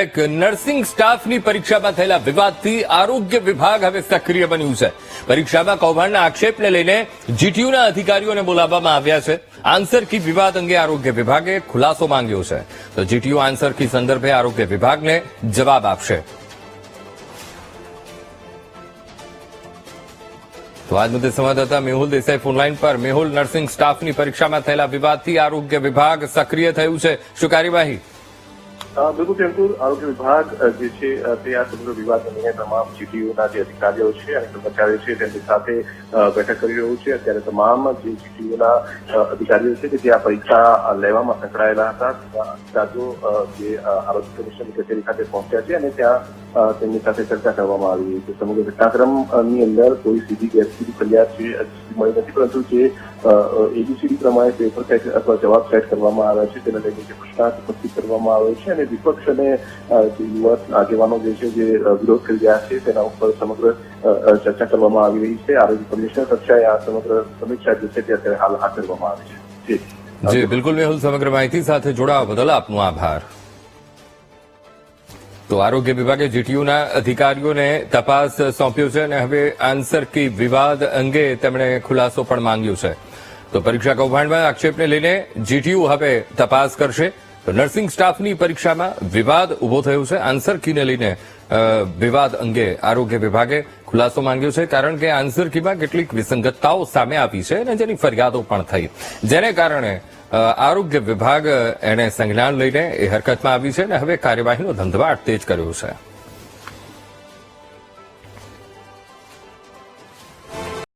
એક નર્સિંગ સ્ટાફની પરીક્ષામાં થયેલા વિવાદથી આરોગ્ય વિભાગ હવે સક્રિય બન્યું છે. પરીક્ષામાં કૌભાંડના આક્ષેપને લઈને જીટીયુના અધિકારીઓને બોલાવવામાં આવ્યા છે. આન્સર કી વિવાદ અંગે આરોગ્ય વિભાગે ખુલાસો માંગ્યો છે. તો જીટીયુ આન્સર કી સંદર્ભે આરોગ્ય વિભાગને જવાબ આપશે. તો આજ મુદ્દે સંવાદદાતા મેહુલ દેસાઈ ફોનલાઈન પર. મેહુલ, નર્સિંગ સ્ટાફની પરીક્ષામાં થયેલા વિવાદથી આરોગ્ય વિભાગ સક્રિય થયું છે. શું કાર્યવાહી? બિલકુલ ટેમ્પુર આરોગ્ય વિભાગ જે છે તે આ સમગ્ર વિવાદ અંગે તમામ જીટીયુના જે અધિકારીઓ છે અને કર્મચારીઓ છે તેમની સાથે બેઠક કરી રહ્યું છે. અત્યારે તમામ જે જીટીયુના અધિકારીઓ છે કે જે આ પરીક્ષા લેવામાં સંકળાયેલા હતા અધિકારીઓ જે આરોગ્ય કમિશનની કચેરી ખાતે પહોંચ્યા છે અને ત્યાં તેમની સાથે ચર્ચા કરવામાં આવી રહી છે. સમગ્ર ઘટનાક્રમની અંદર કોઈ સીધી ગેરસીધી ફરિયાદ મળી નથી, પરંતુ જે એબીસીડી પ્રમાણે પેપર સેટ અથવા જવાબ સેટ કરવામાં આવ્યા છે. તેના લઈને જે પ્રશ્નાર્થ ઉપસ્થિત કરવામાં આવ્યો છે અને વિપક્ષ અને યુવા આગેવાનો જે છે, જે વિરોધ કરી રહ્યા છે, તેના ઉપર સમગ્ર ચર્ચા કરવામાં આવી રહી છે. આરોગ્ય કમિશનર કક્ષાએ આ સમગ્ર સમીક્ષા જે છે, તે અત્યારે હાલ હાથ ધરવામાં આવી છે. જી. બિલકુલ મેહુલ સમગ્ર માહિતી સાથે જોડાવા બદલ આપનો આભાર. તો આરોગ્ય વિભાગે જીટીયુના અધિકારીઓને તપાસ સોંપ્યો છે અને હવે આન્સર કી વિવાદ અંગે તેમણે ખુલાસો પણ માંગ્યો છે. તો પરીક્ષા કૌભાંડમાં આક્ષેપને લઈને જીટીયુ હવે તપાસ કરશે. નર્સિંગ સ્ટાફની પરીક્ષામાં વિવાદ ઊભો થયો છે. આન્સર કીને લઈને વિવાદ અંગે આરોગ્ય વિભાગે ખુલાસો માંગ્યો છે, કારણ કે આન્સર કીમાં કેટલીક વિસંગતતાઓ સામે આવી છે અને જેની ફરિયાદો પણ થઈ. જેને કારણે આરોગ્ય વિભાગ એને સંજ્ઞાન લઈને એ હરકતમાં આવી છે અને હવે કાર્યવાહીનો ધંધવાટ તેજ કર્યો છે.